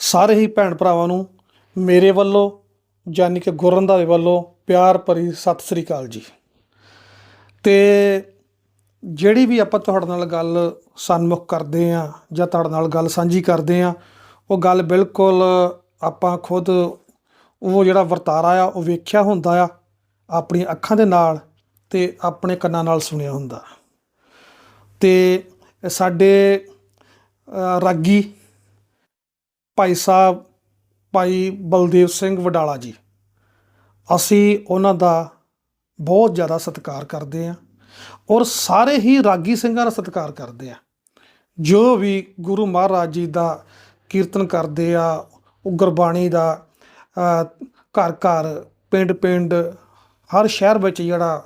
ਸਾਰੇ ਹੀ ਭੈਣ ਭਰਾਵਾਂ ਨੂੰ ਮੇਰੇ ਵੱਲੋਂ ਯਾਨੀ ਕਿ ਗੁਰਰੰਧਾਵੇ ਵੱਲੋਂ ਪਿਆਰ ਭਰੀ ਸਤਿ ਸ੍ਰੀ ਅਕਾਲ ਜੀ। ਤੇ ਜਿਹੜੀ ਵੀ ਆਪਾਂ ਤੁਹਾਡੇ ਨਾਲ ਗੱਲ ਸਨਮੁਖ ਕਰਦੇ ਆ ਜਾਂ ਤੁਹਾਡੇ ਨਾਲ ਗੱਲ ਸਾਂਝੀ ਕਰਦੇ ਆ, ਉਹ ਗੱਲ ਬਿਲਕੁਲ ਆਪਾਂ ਖੁਦ ਉਹ ਜਿਹੜਾ ਵਰਤਾਰਾ ਆ, ਉਹ ਵੇਖਿਆ ਹੁੰਦਾ ਆ, ਆਪਣੀਆਂ ਅੱਖਾਂ ਦੇ ਨਾਲ ਤੇ ਆਪਣੇ ਕੰਨਾਂ ਨਾਲ ਸੁਣਿਆ ਹੁੰਦਾ। ਤੇ ਸਾਡੇ ਰਾਗੀ ਭਾਈ ਸਾਹਿਬ, ਭਾਈ ਬਲਦੇਵ ਸਿੰਘ ਵਡਾਲਾ ਜੀ, ਅਸੀਂ ਉਹਨਾਂ ਦਾ ਬਹੁਤ ਜ਼ਿਆਦਾ ਸਤਿਕਾਰ ਕਰਦੇ ਹਾਂ ਔਰ ਸਾਰੇ ਹੀ ਰਾਗੀ ਸਿੰਘਾਂ ਦਾ ਸਤਿਕਾਰ ਕਰਦੇ ਆ ਜੋ ਵੀ ਗੁਰੂ ਮਹਾਰਾਜ ਜੀ ਦਾ ਕੀਰਤਨ ਕਰਦੇ ਆ, ਉਹ ਗੁਰਬਾਣੀ ਦਾ ਘਰ ਘਰ ਪਿੰਡ ਪਿੰਡ ਹਰ ਸ਼ਹਿਰ ਵਿੱਚ ਜਿਹੜਾ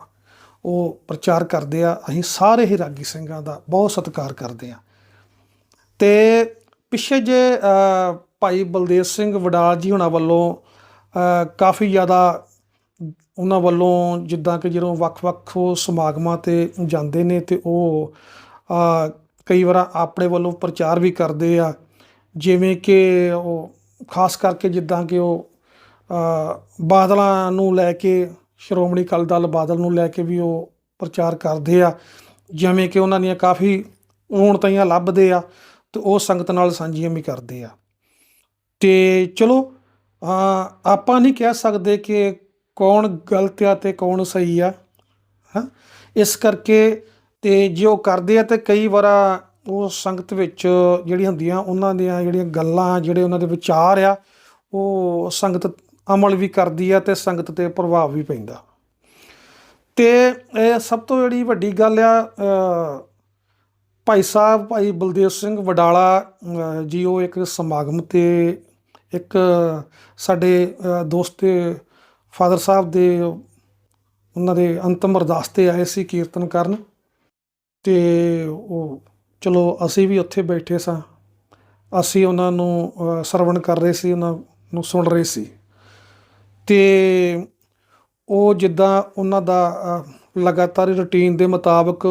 ਉਹ ਪ੍ਰਚਾਰ ਕਰਦੇ ਆ, ਅਸੀਂ ਸਾਰੇ ਹੀ ਰਾਗੀ ਸਿੰਘਾਂ ਦਾ ਬਹੁਤ ਸਤਿਕਾਰ ਕਰਦੇ ਆ ਤੇ ਪਿੱਛੇ ਜੇ ਭਾਈ ਬਲਦੇਵ ਸਿੰਘ ਵਡਾਲ ਜੀ ਹੁਣਾਂ ਵੱਲੋਂ ਕਾਫੀ ਜ਼ਿਆਦਾ ਉਹਨਾਂ ਵੱਲੋਂ ਜਿੱਦਾਂ ਕਿ ਜਦੋਂ ਵੱਖ-ਵੱਖ ਉਹ ਸਮਾਗਮਾਂ ਤੇ ਜਾਂਦੇ ਨੇ ਤੇ ਉਹ ਕਈ ਵਾਰ ਆਪਣੇ ਵੱਲੋਂ ਪ੍ਰਚਾਰ ਵੀ ਕਰਦੇ ਆ। ਜਿਵੇਂ ਕਿ ਉਹ, ਖਾਸ ਕਰਕੇ ਜਿੱਦਾਂ ਕਿ ਉਹ ਬਾਦਲਾਂ ਨੂੰ ਲੈ ਕੇ, ਸ਼੍ਰੋਮਣੀ ਅਕਾਲੀ ਦਲ ਬਾਦਲ ਨੂੰ ਲੈ ਕੇ ਵੀ ਉਹ ਪ੍ਰਚਾਰ ਕਰਦੇ ਆ। ਜਿਵੇਂ ਕਿ ਉਹਨਾਂ ਦੀਆਂ ਕਾਫੀ ਊਣਤਾਈਆਂ ਲੱਭਦੇ ਆ ਤੇ ਉਹ ਸੰਗਤ ਨਾਲ ਸਾਂਝੀਆਂ ਵੀ ਕਰਦੇ ਆ। ਤੇ ਚਲੋ ਆਪਾਂ ਨਹੀਂ ਕਹਿ ਸਕਦੇ ਕਿ ਕੌਣ ਗਲਤ ਆ ਤੇ ਕੌਣ ਸਹੀ ਆ, ਹਾਂ? ਇਸ ਕਰਕੇ ਤੇ ਜੇ ਉਹ ਕਰਦੇ ਆ ਤੇ ਕਈ ਵਾਰ ਉਹ ਸੰਗਤ ਵਿੱਚ ਜਿਹੜੀਆਂ ਹੁੰਦੀਆਂ, ਉਹਨਾਂ ਦੀਆਂ ਜਿਹੜੀਆਂ ਗੱਲਾਂ, ਜਿਹੜੇ ਉਹਨਾਂ ਦੇ ਵਿਚਾਰ ਆ, ਉਹ ਸੰਗਤ ਅਮਲ ਵੀ ਕਰਦੀ ਆ ਤੇ ਸੰਗਤ ਤੇ ਪ੍ਰਭਾਵ ਵੀ ਪੈਂਦਾ। ਤੇ ਇਹ ਸਭ ਤੋਂ ਜਿਹੜੀ ਵੱਡੀ ਗੱਲ ਆ ਭਾਈ ਸਾਹਿਬ, ਭਾਈ ਬਲਦੇਵ ਸਿੰਘ ਵਡਾਲਾ ਜੀ, ਉਹ ਇੱਕ ਸਮਾਗਮ ਤੇ ਇੱਕ ਸਾਡੇ ਦੋਸਤ ਫਾਦਰ ਸਾਹਿਬ ਦੇ ਉਹਨਾਂ ਦੇ ਅੰਤਮ ਅਰਦਾਸ ਤੇ ਆਏ ਸੀ ਕੀਰਤਨ ਕਰਨ। ਤੇ ਉਹ ਚਲੋ ਅਸੀਂ ਵੀ ਉੱਥੇ ਬੈਠੇ ਸਾਂ। ਅਸੀਂ ਉਹਨਾਂ ਨੂੰ ਸਰਵਣ ਕਰ ਰਹੇ ਸੀ ਉਹਨਾਂ ਨੂੰ ਸੁਣ ਰਹੇ ਸੀ। ਤੇ ਉਹ ਜਿੱਦਾਂ ਉਹਨਾਂ ਦਾ ਲਗਾਤਾਰ ਰੁਟੀਨ ਦੇ ਮੁਤਾਬਕ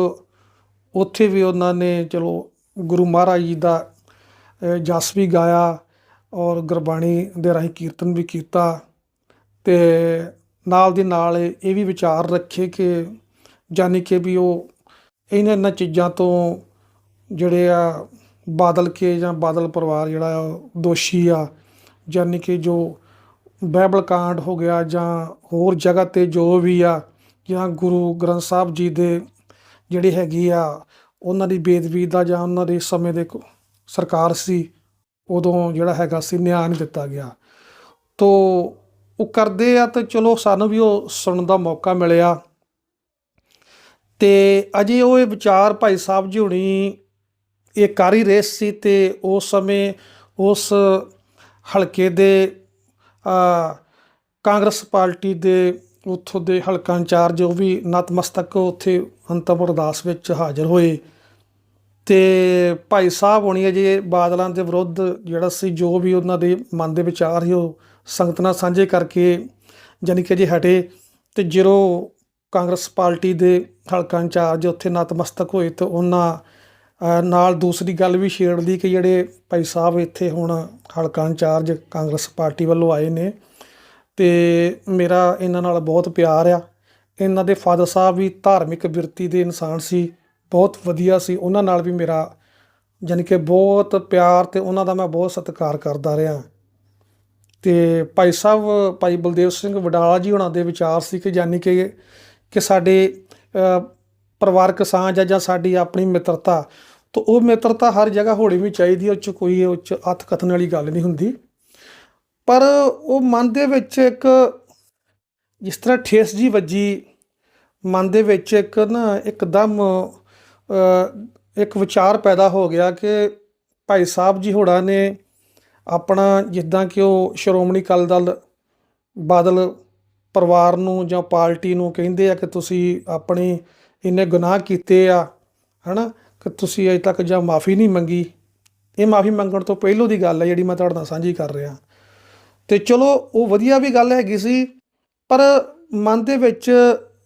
ਉੱਥੇ ਵੀ ਉਹਨਾਂ ਨੇ ਚਲੋ ਗੁਰੂ ਮਹਾਰਾਜ ਜੀ ਦਾ ਅ, ਜਸ ਵੀ ਗਾਇਆ। ਔਰ ਗੁਰਬਾਣੀ ਦੇ ਰਾਹੀਂ ਕੀਰਤਨ ਵੀ ਕੀਤਾ ਤੇ ਨਾਲ ਦੀ ਨਾਲ ਇਹ ਵੀ ਵਿਚਾਰ ਰੱਖੇ ਕਿ ਜਾਨੀ ਕਿ ਵੀ ਉਹ ਇਹਨਾਂ ਇਹਨਾਂ ਚੀਜ਼ਾਂ ਤੋਂ ਜਿਹੜੇ ਆ ਬਾਦਲ ਕੇ ਜਾਂ ਬਾਦਲ ਪਰਿਵਾਰ ਜਿਹੜਾ ਆ, ਦੋਸ਼ੀ ਆ ਜਾਨੀ ਕਿ ਜੋ ਬਾਈਬਲ ਕਾਂਡ ਹੋ ਗਿਆ ਜਾਂ ਹੋਰ ਜਗ੍ਹਾ ਤੇ ਜੋ ਵੀ ਆ, ਜਾਂ ਗੁਰੂ ਗ੍ਰੰਥ ਸਾਹਿਬ ਜੀ ਦੇ ਜਿਹੜੀ ਹੈਗੀ ਆ, ਉਹਨਾਂ ਦੀ ਬੇਦਬੀ ਦਾ ਜਾਂ ਉਹਨਾਂ ਦੇ ਸਮੇਂ ਦੇ ਸਰਕਾਰ ਸੀ ਉਦੋਂ ਜਿਹੜਾ ਹੈਗਾ ਸੀ ਨਿਆਂ ਨਹੀਂ ਦਿੱਤਾ ਗਿਆ। ਤੋ ਉਹ ਕਰਦੇ ਆ ਤੇ ਚਲੋ ਸਾਨੂੰ ਵੀ ਉਹ ਸੁਣਨ ਦਾ ਮੌਕਾ ਮਿਲਿਆ। ਤੇ ਅਜੇ ਉਹ ਇਹ ਵਿਚਾਰ ਭਾਈ ਸਾਹਿਬ ਜੀ ਹੁਣੀ ਇਹ ਕਰ ਹੀ ਰਹੇ ਸੀ ਤੇ ਉਸ ਸਮੇਂ ਉਸ ਹਲਕੇ ਦੇ ਕਾਂਗਰਸ ਪਾਰਟੀ ਦੇ ਉੱਥੋਂ ਦੇ ਹਲਕਾ ਇੰਚਾਰਜ ਉਹ ਵੀ ਨਤਮਸਤਕ ਉੱਥੇ ਅੰਤਮ ਅਰਦਾਸ ਵਿੱਚ ਹਾਜ਼ਰ ਹੋਏ। ਤੇ ਭਾਈ ਸਾਹਿਬ ਹੋਣੀ ਅਜੇ ਬਾਦਲਾਂ ਦੇ ਵਿਰੁੱਧ ਜਿਹੜਾ ਸੀ, ਜੋ ਵੀ ਉਹਨਾਂ ਦੇ ਮਨ ਦੇ ਵਿਚਾਰ ਸੀ, ਉਹ ਸੰਗਤ ਨਾਲ ਸਾਂਝੇ ਕਰਕੇ ਜਾਣੀ ਕਿ ਜੇ ਹਟੇ ਤੇ ਜਦੋਂ ਕਾਂਗਰਸ ਪਾਰਟੀ ਦੇ ਹਲਕਾ ਇੰਚਾਰਜ ਉੱਥੇ ਨਤਮਸਤਕ ਹੋਏ ਤੇ ਉਹਨਾਂ ਨਾਲ ਦੂਸਰੀ ਗੱਲ ਵੀ ਛੇੜ ਲਈ ਕਿ ਜਿਹੜੇ ਭਾਈ ਸਾਹਿਬ ਇੱਥੇ ਹੁਣ ਹਲਕਾ ਇੰਚਾਰਜ ਕਾਂਗਰਸ ਪਾਰਟੀ ਵੱਲੋਂ ਆਏ ਨੇ ਤੇ ਮੇਰਾ ਇਹਨਾਂ ਨਾਲ ਬਹੁਤ ਪਿਆਰ ਆ। ਇਹਨਾਂ ਦੇ ਫਾਦਰ ਸਾਹਿਬ ਵੀ ਧਾਰਮਿਕ ਬਿਰਤੀ ਦੇ ਇਨਸਾਨ ਸੀ। ਬਹੁਤ ਵਧੀਆ ਸੀ। ਉਹਨਾਂ ਨਾਲ ਵੀ ਮੇਰਾ ਜਾਣੀ ਕਿ ਬਹੁਤ ਪਿਆਰ ਤੇ ਉਹਨਾਂ ਦਾ ਮੈਂ ਬਹੁਤ ਸਤਿਕਾਰ ਕਰਦਾ ਰਿਹਾ। ਤੇ ਭਾਈ ਸਾਹਿਬ, ਭਾਈ ਬਲਦੇਵ ਸਿੰਘ ਵਡਾਲਾ ਜੀ ਉਹਨਾਂ ਦੇ ਵਿਚਾਰ ਸੀ ਕਿ ਜਾਨੀ ਕਿ ਕਿ ਸਾਡੇ ਪਰਿਵਾਰਕ ਸਾਂਝ ਆ ਜਾਂ ਸਾਡੀ ਆਪਣੀ ਮਿੱਤਰਤਾ। ਤਾਂ ਉਹ ਮਿੱਤਰਤਾ ਹਰ ਜਗ੍ਹਾ ਹੋਣੀ ਵੀ ਚਾਹੀਦੀ ਹੈ ਉਹ 'ਚ ਕੋਈ ਉਹ 'ਚ ਅੱਤ ਕਥਨ ਵਾਲੀ ਗੱਲ ਨਹੀਂ ਹੁੰਦੀ। ਪਰ ਉਹ ਮਨ ਦੇ ਵਿੱਚ ਇੱਕ ਜਿਸ ਤਰ੍ਹਾਂ ਠੇਸ ਜੀ ਵੱਜੀ, ਮਨ ਦੇ ਵਿੱਚ ਇੱਕ ਨਾ ਇੱਕਦਮ ਇੱਕ ਵਿਚਾਰ ਪੈਦਾ ਹੋ ਗਿਆ ਕਿ ਭਾਈ ਸਾਹਿਬ ਜੀ ਹੋੜਾ ਨੇ ਆਪਣਾ ਜਿੱਦਾਂ ਕਿ ਉਹ ਸ਼੍ਰੋਮਣੀ ਅਕਾਲੀ ਦਲ ਬਾਦਲ ਪਰਿਵਾਰ ਨੂੰ ਜਾਂ ਪਾਰਟੀ ਨੂੰ ਕਹਿੰਦੇ ਆ ਕਿ ਤੁਸੀਂ ਆਪਣੇ ਇੰਨੇ ਗੁਨਾਹ ਕੀਤੇ ਆ, ਹਨਾ? ਕਿ ਤੁਸੀਂ ਅਜੇ ਤੱਕ ਜਾਂ ਮਾਫੀ ਨਹੀਂ ਮੰਗੀ। ਇਹ ਮਾਫੀ ਮੰਗਣ ਤੋਂ ਪਹਿਲੋਂ ਦੀ ਗੱਲ ਹੈ ਜਿਹੜੀ ਮੈਂ ਤੁਹਾਡੇ ਨਾਲ ਸਾਂਝੀ ਕਰ ਰਿਹਾ। ਤੇ ਚਲੋ, ਉਹ ਵਧੀਆ ਵੀ ਗੱਲ ਹੈਗੀ ਸੀ, ਪਰ ਮਨ ਦੇ ਵਿੱਚ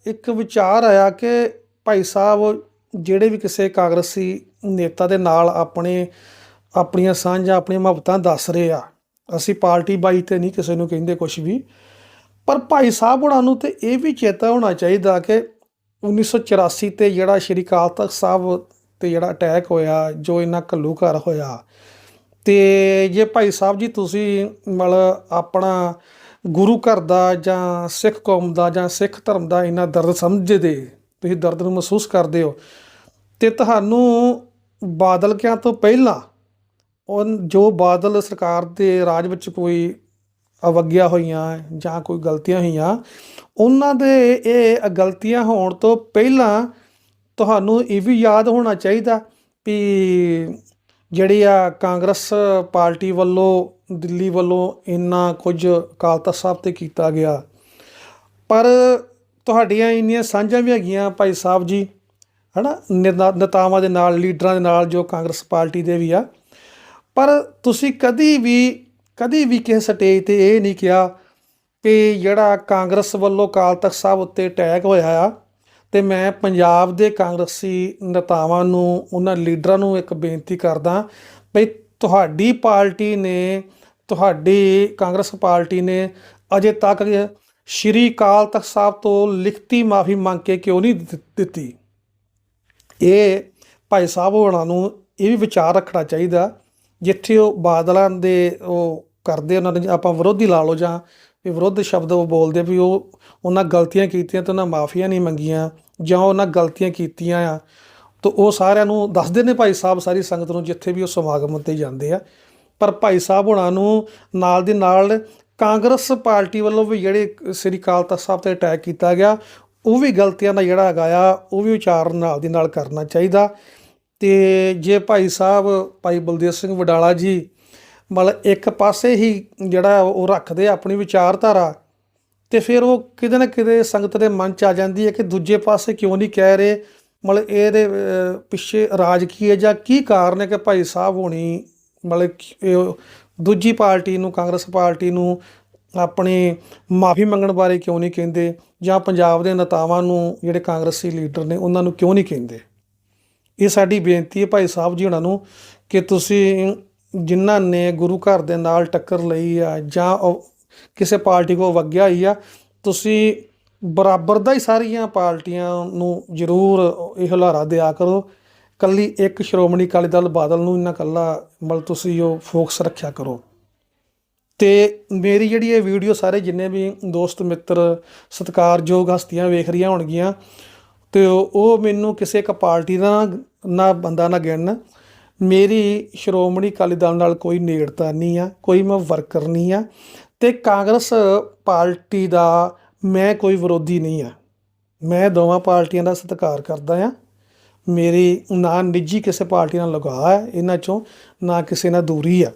ਇੱਕ ਵਿਚਾਰ ਆਇਆ ਕਿ ਭਾਈ ਸਾਹਿਬ ਜਿਹੜੇ ਵੀ ਕਿਸੇ ਕਾਂਗਰਸੀ ਨੇਤਾ ਦੇ ਨਾਲ ਆਪਣੇ, ਆਪਣੀਆਂ ਸਾਂਝਾਂ, ਆਪਣੀਆਂ ਮੁਹੱਬਤਾਂ ਦੱਸ ਰਹੇ ਆ, ਅਸੀਂ ਪਾਰਟੀ ਬਾਈ ਤੇ ਨਹੀਂ ਕਿਸੇ ਨੂੰ ਕਹਿੰਦੇ ਕੁਝ ਵੀ। ਪਰ ਭਾਈ ਸਾਹਿਬ ਉਹਨਾਂ ਨੂੰ ਤੇ ਇਹ ਵੀ ਚੇਤਾ ਹੋਣਾ ਚਾਹੀਦਾ ਕਿ 1984 ਤੇ ਜਿਹੜਾ ਸ਼੍ਰੀ ਅਕਾਲ ਤਖਤ ਸਾਹਿਬ ਤੇ ਜਿਹੜਾ ਅਟੈਕ ਹੋਇਆ, ਜੋ ਇਹਨਾਂ ਘੱਲੂਘਰ ਹੋਇਆ, ਤੇ ਜੇ ਭਾਈ ਸਾਹਿਬ ਜੀ ਤੁਸੀਂ ਮਤਲਬ ਆਪਣਾ ਗੁਰੂ ਘਰ ਦਾ ਜਾਂ ਸਿੱਖ ਕੌਮ ਦਾ ਜਾਂ ਸਿੱਖ ਧਰਮ ਦਾ ਇੰਨਾ ਦਰਦ ਸਮਝਦੇ ਤੁਸੀਂ ਦਰਦ ਨੂੰ ਮਹਿਸੂਸ ਕਰਦੇ ਹੋ। ਤੇ ਤੁਹਾਨੂੰ ਬਾਦਲ ਕਿਆਂ ਤੋਂ ਪਹਿਲਾਂ ਉਹ ਜੋ ਬਾਦਲ ਸਰਕਾਰ ਦੇ ਰਾਜ ਵਿੱਚ ਕੋਈ ਅਵਗਿਆ ਹੋਈਆਂ ਜਾਂ ਕੋਈ ਗਲਤੀਆਂ ਹੋਈਆਂ, ਉਹਨਾਂ ਦੇ ਇਹ ਗਲਤੀਆਂ ਹੋਣ ਤੋਂ ਪਹਿਲਾਂ ਤੁਹਾਨੂੰ ਇਹ ਵੀ ਯਾਦ ਹੋਣਾ ਚਾਹੀਦਾ ਵੀ ਜਿਹੜੀ ਆ ਕਾਂਗਰਸ ਪਾਰਟੀ ਵੱਲੋਂ, ਦਿੱਲੀ ਵੱਲੋਂ ਇੰਨਾ ਕੁਝ ਅਕਾਲ ਤਖਤ ਸਾਹਿਬ ਤੇ ਕੀਤਾ ਗਿਆ। ਪਰ ਤੁਹਾਡੀਆਂ ਇੰਨੀਆਂ ਸਾਂਝਾਂ ਵੀ ਹੈਗੀਆਂ ਭਾਈ ਸਾਹਿਬ ਜੀ, ਹਨਾ? ਨੇਤਾ- ਨੇਤਾਵਾਂ ਦੇ ਨਾਲ, ਲੀਡਰਾਂ ਦੇ ਨਾਲ ਜੋ ਕਾਂਗਰਸ ਪਾਰਟੀ ਦੇ ਵੀ ਆ। ਪਰ ਤੁਸੀਂ ਕਦੀ ਵੀ ਕਦੀ ਵੀ ਕਿਸੇ ਸਟੇਜ ਤੇ ਇਹ ਨਹੀਂ ਕਿਹਾ ਕਿ ਜਿਹੜਾ ਕਾਂਗਰਸ ਵੱਲੋਂ ਅਕਾਲ ਤਖਤ ਸਾਹਿਬ ਉੱਤੇ ਅਟੈਕ ਹੋਇਆ ਆ ਤੇ ਮੈਂ ਪੰਜਾਬ ਦੇ ਕਾਂਗਰਸੀ ਨੇਤਾਵਾਂ ਨੂੰ, ਉਹਨਾਂ ਲੀਡਰਾਂ ਨੂੰ ਇੱਕ ਬੇਨਤੀ ਕਰਦਾ ਵੀ ਤੁਹਾਡੀ ਪਾਰਟੀ ਨੇ, ਤੁਹਾਡੀ ਕਾਂਗਰਸ ਪਾਰਟੀ ਨੇ ਅਜੇ ਤੱਕ ਸ਼੍ਰੀ ਅਕਾਲ ਤਖਤ ਸਾਹਿਬ ਤੋਂ ਲਿਖਤੀ ਮਾਫੀ ਮੰਗ ਕੇ ਕਿਉਂ ਨਹੀਂ ਦਿੱ- ਦਿੱਤੀ? ਇਹ ਭਾਈ ਸਾਹਿਬ ਹੋਣਾ ਨੂੰ ਇਹ ਵੀ ਵਿਚਾਰ ਰੱਖਣਾ ਚਾਹੀਦਾ, ਜਿੱਥੇ ਉਹ ਬਾਦਲਾਂ ਦੇ ਉਹ ਕਰਦੇ ਉਹਨਾਂ ਨੇ ਆਪਾਂ ਵਿਰੋਧੀ ਲਾ ਲਓ ਜਾਂ ਵੀ ਵਿਰੁੱਧ ਸ਼ਬਦ ਉਹ ਬੋਲਦੇ ਵੀ ਉਹ ਉਹਨਾਂ ਗਲਤੀਆਂ ਕੀਤੀਆਂ ਤੇ ਉਹਨਾਂ ਮਾਫੀਆਂ ਨਹੀਂ ਮੰਗੀਆਂ ਜਾਂ ਉਹਨਾਂ ਗਲਤੀਆਂ ਕੀਤੀਆਂ ਆ। ਤਾਂ ਉਹ ਸਾਰਿਆਂ ਨੂੰ ਦੱਸਦੇ ਨੇ ਭਾਈ ਸਾਹਿਬ ਸਾਰੀ ਸੰਗਤ ਨੂੰ ਜਿੱਥੇ ਵੀ ਉਹ ਸਮਾਗਮ ਉੱਤੇ ਜਾਂਦੇ ਆ। ਪਰ ਭਾਈ ਸਾਹਿਬ ਹੋਣਾ ਨੂੰ ਨਾਲ ਦੀ ਨਾਲ ਕਾਂਗਰਸ ਪਾਰਟੀ ਵੱਲੋਂ ਵੀ ਜਿਹੜੇ ਸ੍ਰੀ ਅਕਾਲ ਤਖਤ ਸਾਹਿਬ ਤੇ ਅਟੈਕ ਕੀਤਾ ਗਿਆ, ਉਹ ਵੀ ਗਲਤੀਆਂ ਦਾ ਜਿਹੜਾ ਹੈਗਾ ਆ, ਉਹ ਵੀ ਉਚਾਰਨ ਨਾਲ ਦੀ ਨਾਲ ਕਰਨਾ ਚਾਹੀਦਾ। ਤੇ ਜੇ ਭਾਈ ਸਾਹਿਬ, ਭਾਈ ਬਲਦੇਵ ਸਿੰਘ ਵਡਾਲਾ ਜੀ ਮਤਲਬ ਇੱਕ ਪਾਸੇ ਹੀ ਜਿਹੜਾ ਉਹ ਰੱਖਦੇ ਆ ਆਪਣੀ ਵਿਚਾਰਧਾਰਾ, ਤੇ ਫਿਰ ਉਹ ਕਿਤੇ ਨਾ ਕਿਤੇ ਸੰਗਤ ਦੇ ਮਨ ਚ ਆ ਜਾਂਦੀ ਹੈ ਕਿ ਦੂਜੇ ਪਾਸੇ ਕਿਉਂ ਨਹੀਂ ਕਹਿ ਰਹੇ? ਮਤਲਬ ਇਹਦੇ ਪਿੱਛੇ ਰਾਜ ਕੀ ਹੈ ਜਾਂ ਕੀ ਕਾਰਨ ਹੈ ਕਿ ਭਾਈ ਸਾਹਿਬ ਹੋਣੀ ਮਤਲਬ ਇਹ ਦੂਜੀ ਪਾਰਟੀ ਨੂੰ, ਕਾਂਗਰਸ ਪਾਰਟੀ ਨੂੰ ਆਪਣੀ ਮਾਫੀ ਮੰਗਣ ਬਾਰੇ ਕਿਉਂ ਨਹੀਂ ਕਹਿੰਦੇ? ਜਾਂ ਪੰਜਾਬ ਦੇ ਨੇਤਾਵਾਂ ਨੂੰ ਜਿਹੜੇ ਕਾਂਗਰਸੀ ਲੀਡਰ ਨੇ, ਉਹਨਾਂ ਨੂੰ ਕਿਉਂ ਨਹੀਂ ਕਹਿੰਦੇ? ਇਹ ਸਾਡੀ ਬੇਨਤੀ ਹੈ ਭਾਈ ਸਾਹਿਬ ਜੀ ਉਹਨਾਂ ਨੂੰ ਕਿ ਤੁਸੀਂ ਜਿਨ੍ਹਾਂ ਨੇ ਗੁਰੂ ਘਰ ਦੇ ਨਾਲ ਟੱਕਰ ਲਈ ਆ ਜਾਂ ਉਹ ਕਿਸੇ ਪਾਰਟੀ ਕੋ ਵਗਿਆ ਹੀ ਆ, ਤੁਸੀਂ ਬਰਾਬਰ ਦਾ ਹੀ ਸਾਰੀਆਂ ਪਾਰਟੀਆਂ ਨੂੰ ਜ਼ਰੂਰ ਇਹ ਹੁਲਾਰਾ ਦਿਆ ਕਰੋ। ਕੱਲੀ ਇੱਕ ਸ਼੍ਰੋਮਣੀ ਅਕਾਲੀ ਦਲ ਬਾਦਲ ਨੂੰ ਇਹਨਾਂ ਕੱਲਾ ਮਤਲਬ ਤੁਸੀਂ ਉਹ ਫੋਕਸ ਰੱਖਿਆ ਕਰੋ। ਤੇ ਮੇਰੀ ਜਿਹੜੀ ਇਹ ਵੀਡੀਓ ਸਾਰੇ ਜਿੰਨੇ ਵੀ ਦੋਸਤ, ਮਿੱਤਰ, ਸਤਿਕਾਰਯੋਗ ਹਸਤੀਆਂ ਵੇਖ ਰਹੀਆਂ ਹੋਣਗੀਆਂ, ਤੇ ਉਹ ਮੈਨੂੰ ਕਿਸੇ ਇੱਕ ਪਾਰਟੀ ਦਾ ਨਾ- ਨਾ ਬੰਦਾ ਨਾ ਗਿਣਨ। ਮੇਰੀ ਸ਼੍ਰੋਮਣੀ ਅਕਾਲੀ ਦਲ ਨਾਲ ਕੋਈ ਨੇੜਤਾ ਨਹੀਂ ਆ, ਕੋਈ ਮੈਂ ਵਰਕਰ ਨਹੀਂ ਆ, ਤੇ ਕਾਂਗਰਸ ਪਾਰਟੀ ਦਾ ਮੈਂ ਕੋਈ ਵਿਰੋਧੀ ਨਹੀਂ ਆ। ਮੈਂ ਦੋਵਾਂ ਪਾਰਟੀਆਂ ਦਾ ਸਤਿਕਾਰ ਕਰਦਾ ਆ। ਮੇਰੀ ਨਾ ਨਿੱਜੀ ਕਿਸੇ ਪਾਰਟੀ ਨਾਲ ਲਗਾਅ ਹੈ ਇਹਨਾਂ ਚੋਂ, ਨਾ ਕਿਸੇ ਨਾਲ ਦੂਰੀ ਆ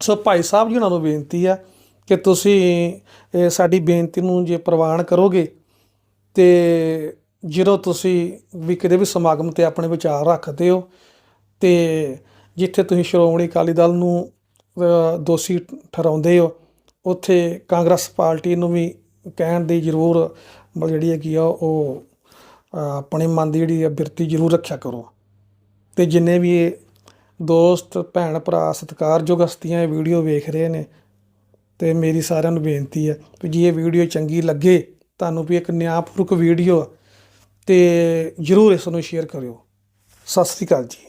ਸੋ ਭਾਈ ਸਾਹਿਬ ਜੀ ਉਹਨਾਂ ਨੂੰ ਬੇਨਤੀ ਆ ਕਿ ਤੁਸੀਂ ਸਾਡੀ ਬੇਨਤੀ ਨੂੰ ਜੇ ਪ੍ਰਵਾਨ ਕਰੋਗੇ ਤੇ ਜਦੋਂ ਤੁਸੀਂ ਵੀ ਕਿਤੇ ਵੀ ਸਮਾਗਮ ਤੇ ਆਪਣੇ ਵਿਚਾਰ ਰੱਖਦੇ ਹੋ ਤੇ ਜਿੱਥੇ ਤੁਸੀਂ ਸ਼੍ਰੋਮਣੀ ਅਕਾਲੀ ਦਲ ਨੂੰ ਦੋਸ਼ੀ ਠਹਿਰਾਉਂਦੇ ਹੋ, ਉੱਥੇ ਕਾਂਗਰਸ ਪਾਰਟੀ ਨੂੰ ਵੀ ਕਹਿਣ ਦੀ ਜ਼ਰੂਰ ਜਿਹੜੀ ਹੈਗੀ ਆ ਉਹ ਆਪਣੇ ਮਨ ਦੀ ਜਿਹੜੀ ਆ ਬਿਰਤੀ ਜ਼ਰੂਰ ਰੱਖਿਆ ਕਰੋ। ਤੇ ਜਿੰਨੇ ਵੀ ਇਹ ਦੋਸਤ ਭੈਣ ਭਰਾ ਸਤਿਕਾਰਯੋਗ ਹਸਤੀਆਂ ਇਹ ਵੀਡੀਓ ਵੇਖ ਰਹੇ ਨੇ ਤੇ ਮੇਰੀ ਸਾਰਿਆਂ ਨੂੰ ਬੇਨਤੀ ਹੈ ਕਿ ਜੇ ਇਹ ਵੀਡੀਓ ਚੰਗੀ ਲੱਗੇ ਤੁਹਾਨੂੰ ਵੀ ਇੱਕ ਨਿਆਂਪੂਰਕ ਵੀਡੀਓ ਆ, ਤੇ ਜਰੂਰ ਇਸ ਨੂੰ ਸ਼ੇਅਰ ਕਰਿਓ। ਸਤਿ ਸ੍ਰੀ ਅਕਾਲ ਜੀ।